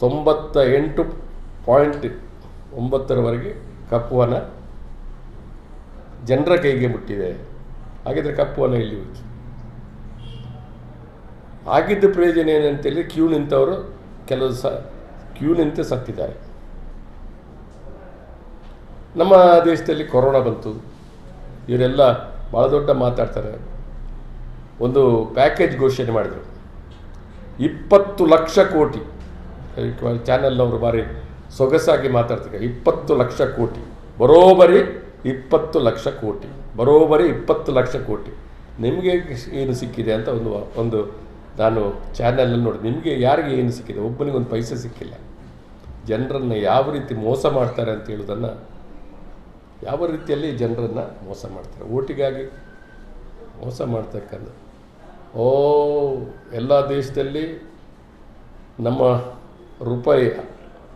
ತೊಂಬತ್ತ ಎಂಟು ಪಾಯಿಂಟ್ ಒಂಬತ್ತರವರೆಗೆ ಕಪ್ಪುವನ ಜನರ ಕೈಗೆ ಮುಟ್ಟಿದೆ. ಹಾಗಿದ್ರೆ ಕಪ್ಪುವನ ಇಲ್ಲಿ ಹೋಯಿತು? ಆಗಿದ್ದ ಪ್ರಯೋಜನ ಏನಂತೇಳಿ ಕ್ಯೂ ನಿಂತವರು ಕೆಲವು ಸ, ಕ್ಯೂ ನಿಂತು ಸತ್ತಿದ್ದಾರೆ. ನಮ್ಮ ದೇಶದಲ್ಲಿ ಕೊರೋನಾ ಬಂತು. ಇವರೆಲ್ಲ ಭಾಳ ದೊಡ್ಡ ಮಾತಾಡ್ತಾರೆ. ಒಂದು ಪ್ಯಾಕೇಜ್ ಘೋಷಣೆ ಮಾಡಿದರು. ಇಪ್ಪತ್ತು ಲಕ್ಷ ಕೋಟಿ. ಚಾನೆಲ್ನವರು ಬಾರಿ ಸೊಗಸಾಗಿ ಮಾತಾಡ್ತಾರೆ ಇಪ್ಪತ್ತು ಲಕ್ಷ ಕೋಟಿ. ಬರೋಬರಿ ಇಪ್ಪತ್ತು ಲಕ್ಷ ಕೋಟಿ. ಬರೋಬರಿ ಇಪ್ಪತ್ತು ಲಕ್ಷ ಕೋಟಿ. ನಿಮಗೆ ಏನು ಸಿಕ್ಕಿದೆ ಅಂತ ಒಂದು ಒಂದು ನಾನು ಚಾನಲಲ್ಲಿ ನೋಡಿ. ನಿಮಗೆ ಯಾರಿಗೆ ಏನು ಸಿಕ್ಕಿದೆ? ಒಬ್ಬನಿಗೊಂದು ಪೈಸೆ ಸಿಕ್ಕಿಲ್ಲ. ಜನರನ್ನು ಯಾವ ರೀತಿ ಮೋಸ ಮಾಡ್ತಾರೆ ಅಂತ ಹೇಳೋದನ್ನು ಯಾವ ರೀತಿಯಲ್ಲಿ ಜನರನ್ನು ಮೋಸ ಮಾಡ್ತಾರೆ? ಓಟಿಗಾಗಿ ಮೋಸ ಮಾಡ್ತಕ್ಕಂಥ ಓ, ಎಲ್ಲ ದೇಶದಲ್ಲಿ ನಮ್ಮ ರೂಪಾಯಿ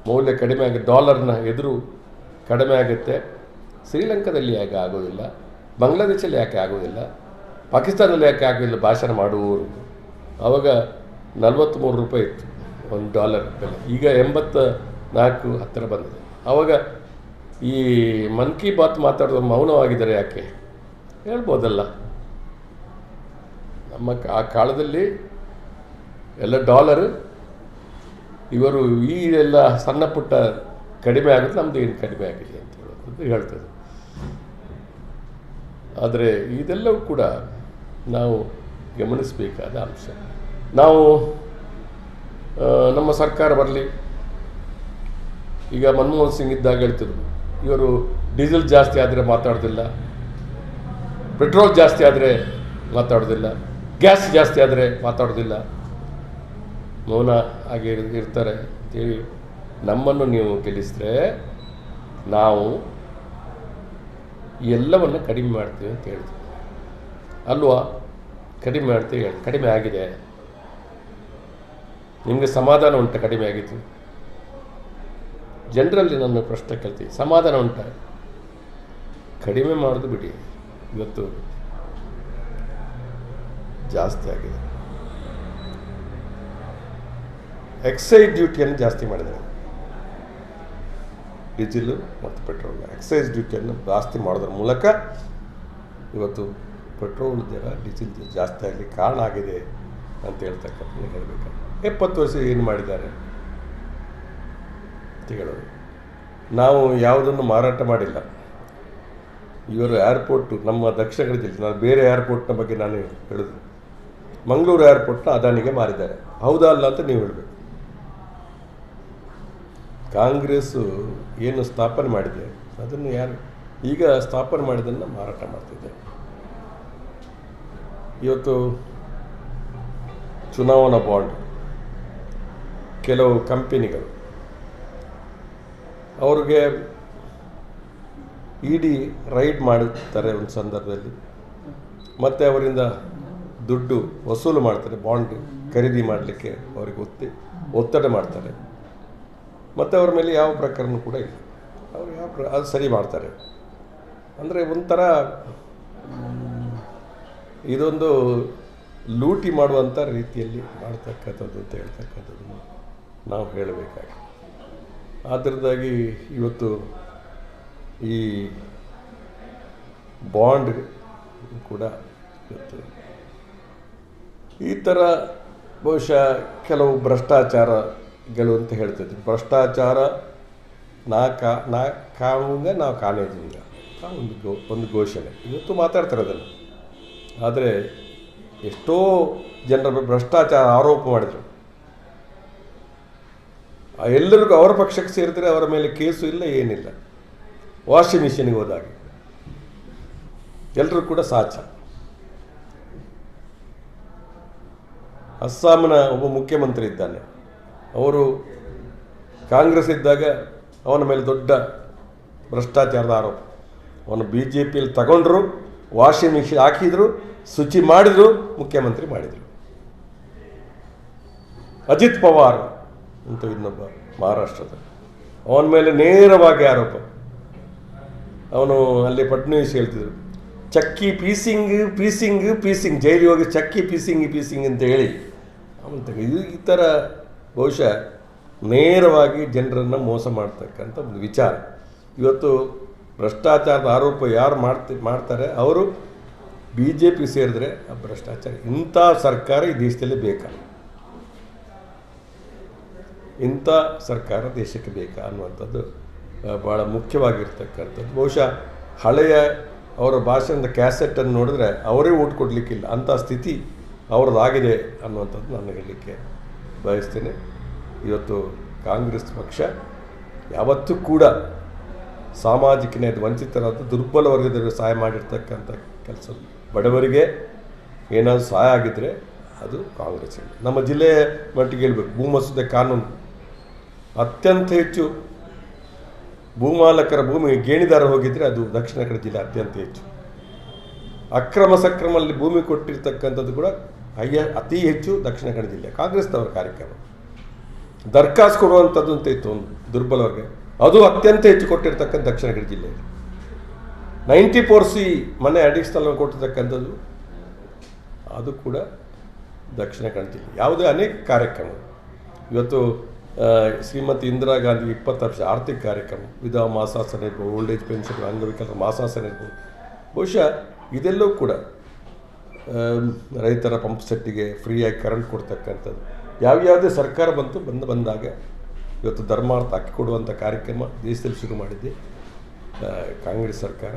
ಮೌಲ್ಯ ಕಡಿಮೆ ಆಗಿ, ಡಾಲರ್ನ ಎದುರು ಕಡಿಮೆ ಆಗುತ್ತೆ. ಶ್ರೀಲಂಕಾದಲ್ಲಿ ಯಾಕೆ ಆಗೋದಿಲ್ಲ? ಬಾಂಗ್ಲಾದೇಶಲ್ಲಿ ಯಾಕೆ ಆಗೋದಿಲ್ಲ? ಪಾಕಿಸ್ತಾನದಲ್ಲಿ ಯಾಕೆ ಆಗೋದಿಲ್ಲ? ಭಾಷಣ ಮಾಡುವವರು. ಆವಾಗ ನಲ್ವತ್ತ್ಮೂರು ರೂಪಾಯಿ ಇತ್ತು, ಒಂದು ಡಾಲರ್ ಬೆಲೆ. ಈಗ ಎಂಬತ್ತ ನಾಲ್ಕು ಹತ್ತಿರ ಬಂದಿದೆ. ಆವಾಗ ಈ ಮನ್ ಕಿ ಬಾತ್ ಮಾತಾಡೋದು ಮೌನವಾಗಿದ್ದಾರೆ ಯಾಕೆ? ಹೇಳ್ಬೋದಲ್ಲ. ನಮ್ಮ ಆ ಕಾಲದಲ್ಲಿ ಎಲ್ಲ ಡಾಲರ್ ಇವರು ಈ ಎಲ್ಲ ಸಣ್ಣ ಪುಟ್ಟ ಕಡಿಮೆ ಆಗುತ್ತೆ, ನಮ್ದು ಏನು ಕಡಿಮೆ ಆಗಲಿ ಅಂತ ಹೇಳೋದು ಹೇಳ್ತದೆ. ಆದರೆ ಇದೆಲ್ಲವೂ ಕೂಡ ನಾವು ಗಮನಿಸಬೇಕಾದ ಅಂಶ. ನಾವು ನಮ್ಮ ಸರ್ಕಾರ ಬರಲಿ. ಈಗ ಮನಮೋಹನ್ ಸಿಂಗ್ ಇದ್ದಾಗ ಹೇಳ್ತಿದ್ರು, ಇವರು ಡೀಸೆಲ್ ಜಾಸ್ತಿ ಆದರೆ ಮಾತಾಡೋದಿಲ್ಲ, ಪೆಟ್ರೋಲ್ ಜಾಸ್ತಿ ಆದರೆ ಮಾತಾಡೋದಿಲ್ಲ, ಗ್ಯಾಸ್ ಜಾಸ್ತಿ ಆದರೆ ಮಾತಾಡೋದಿಲ್ಲ. ಮೌನ ಆಗಿ ಇರ್- ಇರ್ತಾರೆ ಅಂತೇಳಿ ನಮ್ಮನ್ನು ನೀವು ಗೆಲ್ಲಿಸಿದ್ರೆ ನಾವು ಎಲ್ಲವನ್ನು ಕಡಿಮೆ ಮಾಡ್ತೀವಿ ಅಂತ ಹೇಳ್ತೀವಿ. ಅಲ್ವಾ? ಕಡಿಮೆ ಮಾಡ್ತೀವಿ ಹೇಳಿ, ಕಡಿಮೆ ಆಗಿದೆ. ನಿಮಗೆ ಸಮಾಧಾನ ಉಂಟ ಕಡಿಮೆ ಆಗಿತ್ತು ಜನರಲ್ಲಿ ನನ್ನ ಪ್ರಶ್ನೆ ಕೇಳ್ತೀವಿ ಸಮಾಧಾನ ಉಂಟ? ಕಡಿಮೆ ಮಾಡೋದು ಬಿಡಿ, ಇವತ್ತು ಜಾಸ್ತಿ ಆಗಿದೆ. ಎಕ್ಸೈಸ್ ಡ್ಯೂಟಿಯನ್ನು ಜಾಸ್ತಿ ಮಾಡಿದ್ದಾರೆ. ಡೀಸೆಲು ಮತ್ತು ಪೆಟ್ರೋಲ್. ಎಕ್ಸೈಸ್ ಡ್ಯೂಟಿಯನ್ನು ಜಾಸ್ತಿ ಮಾಡೋದ್ರ ಮೂಲಕ ಇವತ್ತು ಪೆಟ್ರೋಲ್ ದರ, ಡೀಸೆಲ್ ದರ ಜಾಸ್ತಿ ಆಗಲಿ ಕಾರಣ ಆಗಿದೆ ಅಂತ ಹೇಳ್ತಕ್ಕಂಥ ಹೇಳಬೇಕು ಎಪ್ಪತ್ತು ವರ್ಷ ಏನು ಮಾಡಿದ್ದಾರೆ? ಅಂತ ನಾವು ಯಾವುದನ್ನು ಮಾರಾಟ ಮಾಡಿಲ್ಲ. ಇವರು ಏರ್ಪೋರ್ಟು ನಮ್ಮ ದಕ್ಷಿಣ ಕನ್ನಡ ಜಿಲ್ಲೆ ನಾನು ಬೇರೆ ಏರ್ಪೋರ್ಟ್ನ ಬಗ್ಗೆ ನಾನು ಹೇಳೋದು. ಮಂಗಳೂರು ಏರ್ಪೋರ್ಟ್ನ ಅದಾನಿಗೆ ಮಾರಿದ್ದಾರೆ. ಹೌದಾ ಅಲ್ಲ ಅಂತ ನೀವು ಹೇಳಬೇಕು. ಕಾಂಗ್ರೆಸ್ಸು ಏನು ಸ್ಥಾಪನೆ ಮಾಡಿದೆ, ಅದನ್ನು ಯಾರು ಈಗ ಸ್ಥಾಪನೆ ಮಾಡಿದ್ದನ್ನು ಮಾರಾಟ ಮಾಡ್ತಿದ್ದೆ ಇವತ್ತು ಚುನಾವಣಾ ಬಾಂಡ್, ಕೆಲವು ಕಂಪೆನಿಗಳು, ಅವ್ರಿಗೆ ಇಡಿ ರೈಡ್ ಮಾಡುತ್ತಾರೆ ಒಂದು ಸಂದರ್ಭದಲ್ಲಿ, ಮತ್ತು ಅವರಿಂದ ದುಡ್ಡು ವಸೂಲು ಮಾಡ್ತಾರೆ, ಬಾಂಡ್ ಖರೀದಿ ಮಾಡಲಿಕ್ಕೆ ಅವರಿಗೆ ಒತ್ತಿ, ಒತ್ತಡ ಮಾಡ್ತಾರೆ. ಮತ್ತು ಅವ್ರ ಮೇಲೆ ಯಾವ ಪ್ರಕರಣ ಕೂಡ ಇಲ್ಲ. ಅವ್ರು ಯಾವ ಪ್ರ, ಅದು ಸರಿ ಮಾಡ್ತಾರೆ. ಅಂದರೆ ಒಂಥರ, ಇದೊಂದು ಲೂಟಿ ಮಾಡುವಂಥ ರೀತಿಯಲ್ಲಿ ಮಾಡ್ತಕ್ಕಂಥದ್ದು ಅಂತ ಹೇಳ್ತಕ್ಕಂಥದ್ದು ನಾವು ಹೇಳಬೇಕಾಗಿ ಆದ್ರದಾಗಿ ಇವತ್ತು ಈ ಬಾಂಡ್ ಕೂಡ ಇವತ್ತು ಈ ಥರ ಬಹುಶಃ ಕೆಲವು ಭ್ರಷ್ಟಾಚಾರಗಳು ಅಂತ ಹೇಳ್ತೈತಿ ಭ್ರಷ್ಟಾಚಾರ, ನಾ ಕಾ, ನಾ ಕಾಣುವಂಗೆ ನಾವು ಕಾಣೋದಿಂಗ ಒಂದು ಗೋ, ಒಂದು ಘೋಷಣೆ. ಇವತ್ತು ಮಾತಾಡ್ತಾರೆ ಅದನ್ನು. ಆದರೆ ಎಷ್ಟೋ ಜನರ ಭ್ರಷ್ಟಾಚಾರ ಆರೋಪ ಮಾಡಿದರು. ಎಲ್ಲರಿಗೂ ಅವರ ಪಕ್ಷಕ್ಕೆ ಸೇರಿದರೆ ಅವರ ಮೇಲೆ ಕೇಸು ಇಲ್ಲ, ಏನಿಲ್ಲ. ವಾಷಿಂಗ್ ಮಿಷಿನ್ಗೆ ಹೋದಾಗ. ಎಲ್ಲರೂ ಕೂಡ ಸಾಚ. ಅಸ್ಸಾಂನ ಒಬ್ಬ ಮುಖ್ಯಮಂತ್ರಿ ಇದ್ದಾನೆ. ಅವರು ಕಾಂಗ್ರೆಸ್ ಇದ್ದಾಗ ಅವನ ಮೇಲೆ ದೊಡ್ಡ ಭ್ರಷ್ಟಾಚಾರದ ಆರೋಪ. ಅವನು ಬಿ ಜೆ ಪಿಯಲ್ಲಿ ತಗೊಂಡ್ರು, ವಾಷಿಂಗ್ ಮಿಷಿನ್ ಹಾಕಿದ್ರು, ಶುಚಿ ಮಾಡಿದ್ರು, ಮುಖ್ಯಮಂತ್ರಿ ಮಾಡಿದರು. ಅಜಿತ್ ಪವಾರ್ ಅಂತ ಇನ್ನೊಬ್ಬ ಮಹಾರಾಷ್ಟ್ರದ. ಅವನ ಮೇಲೆ ನೇರವಾಗಿ ಆರೋಪ. ಅವನು ಅಲ್ಲಿ ಫಡ್ನವೀಸ್ ಹೇಳ್ತಿದ್ರು, ಚಕ್ಕಿ ಪೀಸಿಂಗ್ ಪೀಸಿಂಗ್ ಪೀಸಿಂಗ್, ಜೈಲಿಗೆ ಹೋಗಿ ಚಕ್ಕಿ ಪೀಸಿಂಗ್ ಪೀಸಿಂಗ್ ಅಂತ ಹೇಳಿ. ಅವನು ಈ ಥರ ಬಹುಶಃ ನೇರವಾಗಿ ಜನರನ್ನು ಮೋಸ ಮಾಡ್ತಕ್ಕಂಥ ಒಂದು ವಿಚಾರ. ಇವತ್ತು ಭ್ರಷ್ಟಾಚಾರದ ಆರೋಪ ಯಾರು ಮಾಡ್ತಿ, ಮಾಡ್ತಾರೆ? ಅವರು ಬಿ ಜೆ ಪಿ ಸೇರಿದ್ರೆ ಆ ಭ್ರಷ್ಟಾಚಾರ. ಇಂಥ ಸರ್ಕಾರ ಈ ದೇಶದಲ್ಲಿ ಬೇಕಾ? ಇಂಥ ಸರ್ಕಾರ ದೇಶಕ್ಕೆ ಬೇಕಾ ಅನ್ನುವಂಥದ್ದು ಭಾಳ ಮುಖ್ಯವಾಗಿರ್ತಕ್ಕಂಥದ್ದು. ಬಹುಶಃ ಹಳೆಯ ಅವರ ಭಾಷಣದ ಕ್ಯಾಸೆಟನ್ನು ನೋಡಿದ್ರೆ ಅವರೇ ಓಟ್ ಕೊಡಲಿಕ್ಕಿಲ್ಲ. ಅಂಥ ಸ್ಥಿತಿ ಅವ್ರದ್ದಾಗಿದೆ ಅನ್ನುವಂಥದ್ದು ನಾನು ಹೇಳಲಿಕ್ಕೆ ಬಯಸ್ತೇನೆ. ಇವತ್ತು ಕಾಂಗ್ರೆಸ್ ಪಕ್ಷ ಯಾವತ್ತೂ ಕೂಡ ಸಾಮಾಜಿಕ ನ್ಯಾಯದ ವಂಚಿತರಾದ ದುರ್ಬಲ ವರ್ಗದವರಿಗೆ ಸಹಾಯ ಮಾಡಿರ್ತಕ್ಕಂಥ ಕೆಲಸ. ಬಡವರಿಗೆ ಏನಾದರೂ ಸಹಾಯ ಆಗಿದ್ದರೆ ಅದು ಕಾಂಗ್ರೆಸ್. ನಮ್ಮ ಜಿಲ್ಲೆಯ ಮಟ್ಟಿಗೆ ಹೇಳ್ಬೇಕು, ಭೂಮಸೂದೆ ಕಾನೂನು. ಅತ್ಯಂತ ಹೆಚ್ಚು ಭೂಮಾಲಕರ ಭೂಮಿ ಗೇಣಿದಾರ ಹೋಗಿದ್ರೆ ಅದು ದಕ್ಷಿಣ ಕನ್ನಡ ಜಿಲ್ಲೆ ಅತ್ಯಂತ ಹೆಚ್ಚು. ಅಕ್ರಮ ಸಕ್ರಮಲ್ಲಿ ಭೂಮಿ ಕೊಟ್ಟಿರ್ತಕ್ಕಂಥದ್ದು ಕೂಡ ಅಯ್ಯ ಅತಿ ಹೆಚ್ಚು ದಕ್ಷಿಣ ಕನ್ನಡ ಜಿಲ್ಲೆ, ಕಾಂಗ್ರೆಸ್ನವರ ಕಾರ್ಯಕ್ರಮ. ದರ್ಖಾಸ್ ಕೊಡುವಂಥದ್ದು ಅಂತ ಇತ್ತು ಒಂದು ದುರ್ಬಲವರಿಗೆ. ಅದು ಅತ್ಯಂತ ಹೆಚ್ಚು ಕೊಟ್ಟಿರ್ತಕ್ಕಂಥ ದಕ್ಷಿಣ ಕನ್ನಡ ಜಿಲ್ಲೆ ನೈಂಟಿ ಫೋರ್ ಸಿ ಮನೆ ಅಡಿಕ್ಸ್ನಲ್ಲಿ ಕೊಟ್ಟಿರ್ತಕ್ಕಂಥದ್ದು, ಅದು ಕೂಡ ದಕ್ಷಿಣ ಕನ್ನಡ ಜಿಲ್ಲೆ. ಯಾವುದೇ ಅನೇಕ ಕಾರ್ಯಕ್ರಮ. ಇವತ್ತು ಶ್ರೀಮತಿ ಇಂದಿರಾ ಗಾಂಧಿ ಇಪ್ಪತ್ತು ವರ್ಷ ಆರ್ಥಿಕ ಕಾರ್ಯಕ್ರಮ, ವಿಧವಾ ಮಾಸಾಸನ ಇರ್ಬೋದು, ಓಲ್ಡ್ ಏಜ್ ಪೆನ್ಷನ್, ಅಂಗವಿಕಲರ ಮಾಸಾಸನ ಇರ್ಬೋದು. ಬಹುಶಃ ಇದೆಲ್ಲವೂ ಕೂಡ ರೈತರ ಪಂಪ್ ಸೆಟ್ಟಿಗೆ ಫ್ರೀಯಾಗಿ ಕರೆಂಟ್ ಕೊಡ್ತಕ್ಕಂಥದ್ದು. ಯಾವ್ಯಾವುದೇ ಸರ್ಕಾರ ಬಂತು, ಬಂದು, ಬಂದಾಗ ಇವತ್ತು ಧರ್ಮಾರ್ಥ ಅಕ್ಕಿ ಕೊಡುವಂಥ ಕಾರ್ಯಕ್ರಮ ದೇಶದಲ್ಲಿ ಶುರು ಮಾಡಿದ್ದೆ ಕಾಂಗ್ರೆಸ್ ಸರ್ಕಾರ.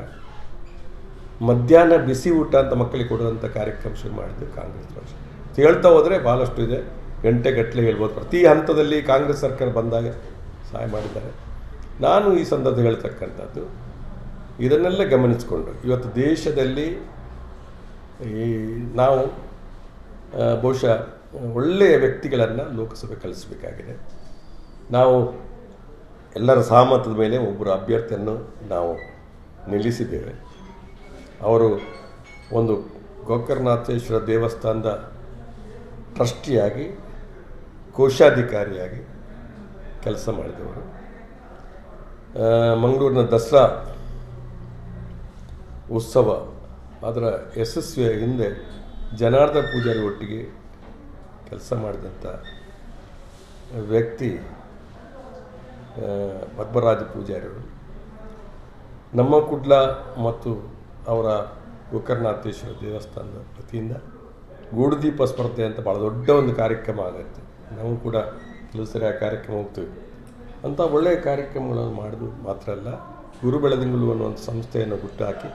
ಮಧ್ಯಾಹ್ನ ಬಿಸಿ ಊಟ ಅಂತ ಮಕ್ಕಳಿಗೆ ಕೊಡುವಂಥ ಕಾರ್ಯಕ್ರಮ ಶುರು ಮಾಡಿದ್ದು ಕಾಂಗ್ರೆಸ್ ಪಕ್ಷ. ಹೇಳ್ತಾ ಹೋದರೆ ಭಾಳಷ್ಟು ಇದೆ. ಗಂಟೆ ಗಟ್ಟಲೆ ಹೇಳ್ಬೋದು. ಪ್ರತಿ ಹಂತದಲ್ಲಿ ಕಾಂಗ್ರೆಸ್ ಸರ್ಕಾರ ಬಂದಾಗ ಸಹಾಯ ಮಾಡಿದ್ದಾರೆ. ನಾನು ಈ ಸಂದರ್ಭ ಹೇಳ್ತಕ್ಕಂಥದ್ದು, ಇದನ್ನೆಲ್ಲ ಗಮನಿಸಿಕೊಂಡು ಇವತ್ತು ದೇಶದಲ್ಲಿ ಈ ನಾವು ಬಹುಶಃ ಒಳ್ಳೆಯ ವ್ಯಕ್ತಿಗಳನ್ನು ಲೋಕಸಭೆ ಕಳಿಸಬೇಕಾಗಿದೆ. ನಾವು ಎಲ್ಲರ ಸಹಮತದ ಮೇಲೆ ಒಬ್ಬರು ಅಭ್ಯರ್ಥಿಯನ್ನು ನಾವು ನಿಲ್ಲಿಸಿದ್ದೇವೆ. ಅವರು ಒಂದು ಗೋಕರ್ಣನಾಥೇಶ್ವರ ದೇವಸ್ಥಾನದ ಟ್ರಸ್ಟಿಯಾಗಿ, ಕೋಶಾಧಿಕಾರಿಯಾಗಿ ಕೆಲಸ ಮಾಡಿದವರು. ಮಂಗಳೂರಿನ ದಸರಾ ಉತ್ಸವ ಅದರ ಯಶಸ್ವಿಯ ಹಿಂದೆ ಜನಾರ್ದನ ಪೂಜಾರಿ ಒಟ್ಟಿಗೆ ಕೆಲಸ ಮಾಡಿದಂಥ ವ್ಯಕ್ತಿ ಪದ್ಮರಾಜ ಪೂಜಾರಿಯವರು ನಮ್ಮ ಕುಡ್ಲ ಮತ್ತು ಅವರ ಗೋಕರ್ಣಾಥೇಶ್ವರ ದೇವಸ್ಥಾನದ ವತಿಯಿಂದ ಗೂಡುದೀಪ ಸ್ಪರ್ಧೆ ಅಂತ ಭಾಳ ದೊಡ್ಡ ಒಂದು ಕಾರ್ಯಕ್ರಮ ಆಗುತ್ತೆ. ನಾವು ಕೂಡ ಕೆಲವು ಸರಿ ಆ ಕಾರ್ಯಕ್ರಮ ಹೋಗ್ತೀವಿ. ಅಂಥ ಒಳ್ಳೆಯ ಕಾರ್ಯಕ್ರಮಗಳನ್ನು ಮಾಡೋದು ಮಾತ್ರ ಅಲ್ಲ ಗುರು ಬೆಳದಿಂಗಳು ಅನ್ನುವಂಥ ಸಂಸ್ಥೆಯನ್ನು ಹುಟ್ಟುಹಾಕಿ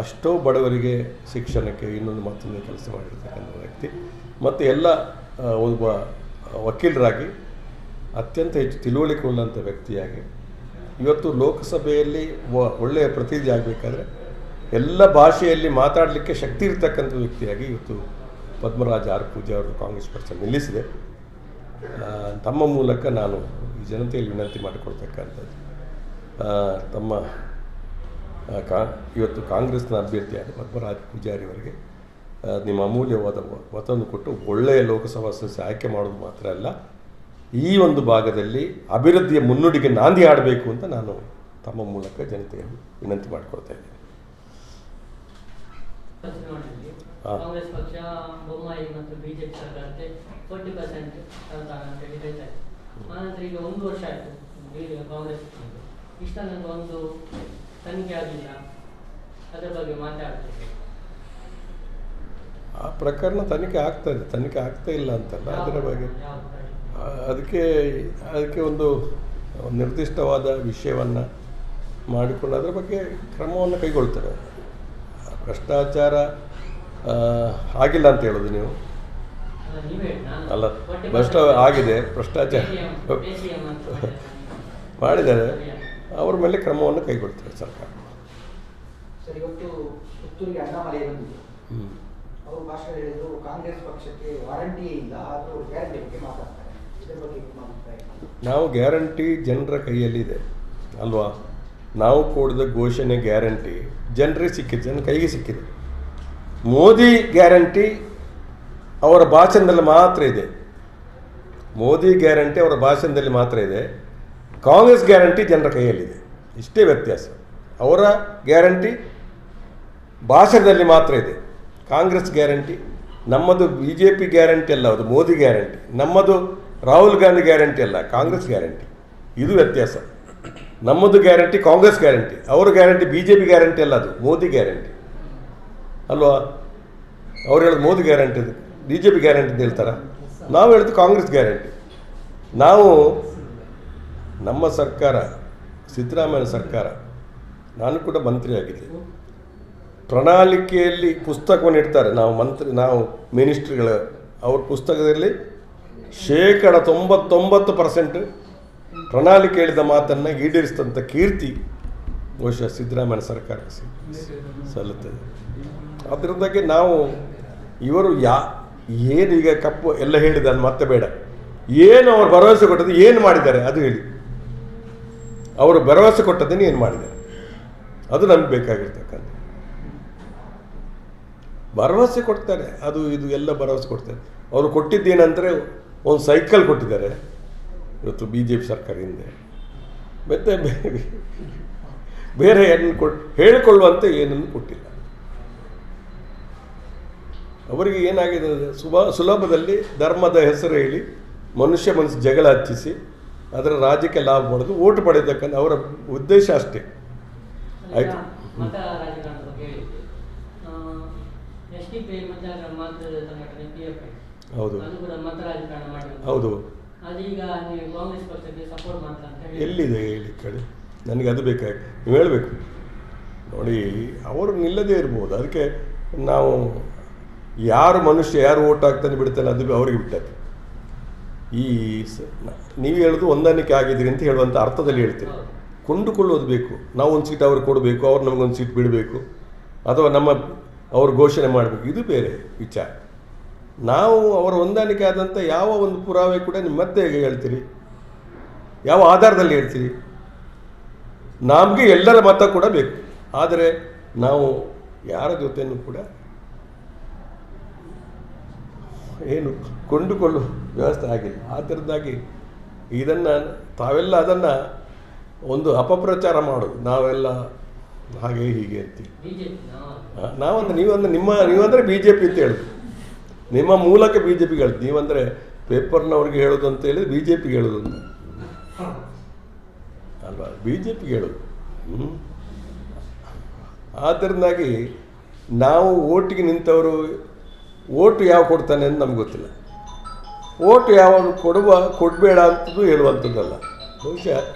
ಅಷ್ಟೋ ಬಡವರಿಗೆ ಶಿಕ್ಷಣಕ್ಕೆ ಇನ್ನೊಂದು ಮತ್ತೊಂದು ಕೆಲಸ ಮಾಡಿರ್ತಕ್ಕಂಥ ವ್ಯಕ್ತಿ. ಮತ್ತು ಎಲ್ಲ ಒಬ್ಬ ವಕೀಲರಾಗಿ ಅತ್ಯಂತ ಹೆಚ್ಚು ತಿಳುವಳಿಕೆ ಉಳ್ಳಂಥ ವ್ಯಕ್ತಿಯಾಗಿ ಇವತ್ತು ಲೋಕಸಭೆಯಲ್ಲಿ ಒಳ್ಳೆಯ ಪ್ರತಿನಿಧಿ ಆಗಬೇಕಾದ್ರೆ ಎಲ್ಲ ಭಾಷೆಯಲ್ಲಿ ಮಾತಾಡಲಿಕ್ಕೆ ಶಕ್ತಿ ಇರ್ತಕ್ಕಂಥ ವ್ಯಕ್ತಿಯಾಗಿ ಇವತ್ತು ಪದ್ಮರಾಜ ಆರ್ ಪೂಜೆ ಅವರು ಕಾಂಗ್ರೆಸ್ ಪಕ್ಷ ನಿಲ್ಲಿಸಿದೆ. ತಮ್ಮ ಮೂಲಕ ನಾನು ಈ ಜನತೆಯಲ್ಲಿ ವಿನಂತಿ ಮಾಡಿಕೊಡ್ತಕ್ಕಂಥದ್ದು ತಮ್ಮ ಕಾ ಇವತ್ತು ಕಾಂಗ್ರೆಸ್ನ ಅಭ್ಯರ್ಥಿಯಾದ ಪದ್ಮರಾಜ್ ಪೂಜಾರಿ ಅವರಿಗೆ ನಿಮ್ಮ ಅಮೂಲ್ಯವಾದ ಮತವನ್ನು ಕೊಟ್ಟು ಒಳ್ಳೆಯ ಲೋಕಸಭಾ ಸದಸ್ಯ ಆಯ್ಕೆ ಮಾಡೋದು ಮಾತ್ರ ಅಲ್ಲ ಈ ಒಂದು ಭಾಗದಲ್ಲಿ ಅಭಿವೃದ್ಧಿಯ ಮುನ್ನುಡಿಗೆ ನಾಂದಿ ಆಡಬೇಕು ಅಂತ ನಾನು ತಮ್ಮ ಮೂಲಕ ಜನತೆಯ ವಿನಂತಿ ಮಾಡಿಕೊಳ್ತಾ ಇದ್ದೇನೆ. ಕಾಂಗ್ರೆಸ್ ತನಿಖೆ ಆಗಿಲ್ಲ ಅದರ ಬಗ್ಗೆ ಆ ಪ್ರಕರಣ ತನಿಖೆ ಆಗ್ತಾ ಇದೆ. ತನಿಖೆ ಆಗ್ತಾ ಇಲ್ಲ ಅಂತಲ್ಲ ಅದರ ಬಗ್ಗೆ? ಅದಕ್ಕೆ ಅದಕ್ಕೆ ಒಂದು ನಿರ್ದಿಷ್ಟವಾದ ವಿಷಯವನ್ನು ಮಾಡಿಕೊಂಡು ಅದರ ಬಗ್ಗೆ ಕ್ರಮವನ್ನು ಕೈಗೊಳ್ತಾರೆ. ಭ್ರಷ್ಟಾಚಾರ ಆಗಿಲ್ಲ ಅಂತ ಹೇಳೋದು ನೀವು? ಅಲ್ಲ, ನೀವೇ ಹೇಳಿ, ನಾನು ಅಲ್ಲ 40% ಭ್ರಷ್ಟ ಆಗಿದೆ. ಭ್ರಷ್ಟಾಚಾರ. ಮಾಡಿದ್ದಾರೆ. ಅವ್ರ ಮೇಲೆ ಕ್ರಮವನ್ನು ಕೈಗೊಳ್ತಾರೆ ಸರ್ಕಾರ. ನಾವು ಗ್ಯಾರಂಟಿ ಜನರ ಕೈಯಲ್ಲಿದೆ ಅಲ್ವಾ? ನಾವು ಕೊಡಿದ ಘೋಷಣೆ ಗ್ಯಾರಂಟಿ ಜನರಿಗೆ ಸಿಕ್ಕಿದೆ ಜನ ಕೈಗೆ ಸಿಕ್ಕಿದೆ. ಮೋದಿ ಗ್ಯಾರಂಟಿ ಅವರ ಭಾಷಣದಲ್ಲಿ ಮಾತ್ರ ಇದೆ. ಮೋದಿ ಗ್ಯಾರಂಟಿ ಅವರ ಭಾಷಣದಲ್ಲಿ ಮಾತ್ರ ಇದೆ. ಕಾಂಗ್ರೆಸ್ ಗ್ಯಾರಂಟಿ ಜನರ ಕೈಯಲ್ಲಿದೆ. ಇಷ್ಟೇ ವ್ಯತ್ಯಾಸ. ಅವರ ಗ್ಯಾರಂಟಿ ಭಾಷಣದಲ್ಲಿ ಮಾತ್ರ ಇದೆ. ಕಾಂಗ್ರೆಸ್ ಗ್ಯಾರಂಟಿ, ನಮ್ಮದು ಬಿ ಜೆ ಪಿ ಗ್ಯಾರಂಟಿ ಅಲ್ಲ, ಅದು ಮೋದಿ ಗ್ಯಾರಂಟಿ. ನಮ್ಮದು ರಾಹುಲ್ ಗಾಂಧಿ ಗ್ಯಾರಂಟಿ ಅಲ್ಲ, ಕಾಂಗ್ರೆಸ್ ಗ್ಯಾರಂಟಿ. ಇದು ವ್ಯತ್ಯಾಸ. ನಮ್ಮದು ಗ್ಯಾರಂಟಿ ಕಾಂಗ್ರೆಸ್ ಗ್ಯಾರಂಟಿ. ಅವರ guarantee B J P guarantee ಅಲ್ಲ, ಅದು ಮೋದಿ ಗ್ಯಾರಂಟಿ. ಅಲ್ವಾ? ಅವ್ರು ಹೇಳೋದು Modi guarantee B J P guarantee ಅಂತ ಹೇಳ್ತಾರ? ನಾವು ಹೇಳೋದು ಕಾಂಗ್ರೆಸ್ ಗ್ಯಾರಂಟಿ. ನಾವು ನಮ್ಮ ಸರ್ಕಾರ, ಸಿದ್ದರಾಮಯ್ಯ ಸರ್ಕಾರ, ನಾನು ಕೂಡ ಮಂತ್ರಿಯಾಗಿದ್ದೆ ಪ್ರಣಾಳಿಕೆಯಲ್ಲಿ ಪುಸ್ತಕವನ್ನು ಇಡ್ತಾರೆ. ನಾವು ಮಂತ್ರಿ, ನಾವು ಮಿನಿಸ್ಟ್ರಿಗಳ, ಅವ್ರ ಪುಸ್ತಕದಲ್ಲಿ ಶೇಕಡ ತೊಂಬತ್ತೊಂಬತ್ತು ಪರ್ಸೆಂಟ್ ಪ್ರಣಾಳಿಕೆ ಹೇಳಿದ ಮಾತನ್ನು ಈಡೇರಿಸಿದಂಥ ಕೀರ್ತಿ ಬಹುಶಃ ಸಿದ್ದರಾಮಯ್ಯ ಸರ್ಕಾರಕ್ಕೆ ಸಿ- ಸಲ್ಲುತ್ತದೆ ಅದರಿಂದಾಗಿ ನಾವು ಇವರು ಯಾ, ಏನು ಈಗ ಕಪ್ಪು ಎಲ್ಲ ಹೇಳಿದ ಮತ್ತೆ ಬೇಡ. ಏನು ಅವರು ಭರವಸೆ ಕೊಟ್ಟದ್ದು, ಏನು ಮಾಡಿದ್ದಾರೆ, ಅದು ಹೇಳಿ. ಅವರು ಭರವಸೆ ಕೊಟ್ಟದ್ದನ್ನು ಏನು ಮಾಡಿದ್ದಾರೆ? ಅದು ನಮ್ಗೆ ಬೇಕಾಗಿರ್ತಕ್ಕಂಥ ಭರವಸೆ ಕೊಡ್ತಾರೆ. ಅದು ಇದು ಎಲ್ಲ ಭರವಸೆ ಕೊಡ್ತಾರೆ. ಅವರು ಕೊಟ್ಟಿದ್ದೇನೆಂದರೆ ಒಂದು ಸೈಕಲ್ ಕೊಟ್ಟಿದ್ದಾರೆ. ಇವತ್ತು ಬಿ ಜೆ ಪಿ ಸರ್ಕಾರ ಹಿಂದೆ. ಮತ್ತೆ ಬೇರೆ ಏನು ಕೊಟ್ಟು ಹೇಳಿಕೊಳ್ಳುವಂತೆ ಏನನ್ನು ಕೊಟ್ಟಿಲ್ಲ. ಅವರಿಗೆ ಏನಾಗಿದೆ ಸುಭ ಸುಲಭದಲ್ಲಿ ಧರ್ಮದ ಹೆಸರು ಹೇಳಿ ಮನುಷ್ಯ ಮನಸ್ಸು ಜಗಳ ಹಚ್ಚಿಸಿ ಅದರ ರಾಜ್ಯಕ್ಕೆ ಲಾಭ ಮಾಡೋದು ಓಟು ಪಡೆಯತಕ್ಕಂಥ ಅವರ ಉದ್ದೇಶ ಅಷ್ಟೇ. ಆಯ್ತು. ಹೌದು. ಹೌದು. ಎಲ್ಲಿದೆ ಹೇಳಿ ಕಡೆ ನನಗೆ ಅದು ಬೇಕಾಗಿ ನೀವು ಹೇಳಬೇಕು. ನೋಡಿ ಅವರು ನಿಲ್ಲದೇ ಇರ್ಬೋದು. ಅದಕ್ಕೆ ನಾವು ಯಾರು ಮನುಷ್ಯ ಯಾರು ಓಟ್ ಹಾಕ್ತಾನೆ ಬಿಡ್ತಾನೆ ಅದು ಅವ್ರಿಗೆ ಬಿಟ್ಟದ್ದು. ಈ ನೀವು ಹೇಳೋದು ಹೊಂದಾಣಿಕೆ ಆಗಿದ್ದೀರಿ ಅಂತ ಹೇಳುವಂಥ ಅರ್ಥದಲ್ಲಿ ಹೇಳ್ತೀನಿ. ಕೊಂಡುಕೊಳ್ಳೋದು ಬೇಕು. ನಾವು ಒಂದು ಸೀಟ್ ಅವ್ರಿಗೆ ಕೊಡಬೇಕು, ಅವ್ರು ನಮಗೊಂದು ಸೀಟ್ ಬಿಡಬೇಕು, ಅಥವಾ ನಮ್ಮ ಅವ್ರು ಘೋಷಣೆ ಮಾಡಬೇಕು. ಇದು ಬೇರೆ ವಿಚಾರ. ನಾವು ಅವರ ಹೊಂದಾಣಿಕೆ ಆದಂಥ ಯಾವ ಒಂದು ಪುರಾವೆ ಕೂಡ ನಿಮ್ಮ ಮತ್ತೆ ಹೇಳ್ತೀರಿ? ಯಾವ ಆಧಾರದಲ್ಲಿ ಹೇಳ್ತೀರಿ? ನಮಗೆ ಎಲ್ಲರ ಮತ ಕೂಡ ಬೇಕು. ಆದರೆ ನಾವು ಯಾರ ಜೊತೆಯೂ ಕೂಡ ಏನು ಕೊಂಡುಕೊಳ್ಳುವ ವ್ಯವಸ್ಥೆ ಆಗಿಲ್ಲ ಥರದ್ದಾಗಿ ಇದನ್ನು ತಾವೆಲ್ಲ ಅದನ್ನು ಒಂದು ಅಪಪ್ರಚಾರ ಮಾಡೋದು ನಾವೆಲ್ಲ ಹಾಗೆ ಹೀಗೆ ಅಂತೀವಿ ಆ, ನಾವಂದ್ರೆ ನೀವಂದ್ರೆ ನಿಮ್ಮ ನೀವಂದರೆ ಬಿ ಜೆ ಪಿ ಅಂತ ಹೇಳುದು. ನಿಮ್ಮ ಮೂಲಕ ಬಿ ಜೆ ಪಿಗೆ ಹೇಳುದು ನೀವಂದರೆ ಪೇಪರ್ನವ್ರಿಗೆ ಹೇಳೋದು ಅಂತ ಹೇಳಿದ್ರೆ ಬಿ ಜೆ ಪಿಗೆ ಹೇಳೋದು ಅಂತ. ಅಲ್ವಾ? ಬಿ ಜೆ ಪಿಗೆ ಹೇಳೋದು. ಹ್ಞೂ ಆದ್ದರಿಂದಾಗಿ ನಾವು ಓಟಿಗೆ ನಿಂತವರು ಓಟು ಯಾವ ಕೊಡ್ತಾನೆ ಅಂತ ನಮ್ಗೆ ಗೊತ್ತಿಲ್ಲ. ಓಟು ಯಾವಾಗ ಕೊಡುವ ಕೊಡಬೇಡ ಅಂತದ್ದು ಹೇಳುವಂಥದ್ದಲ್ಲ. ಬಹುಶಃ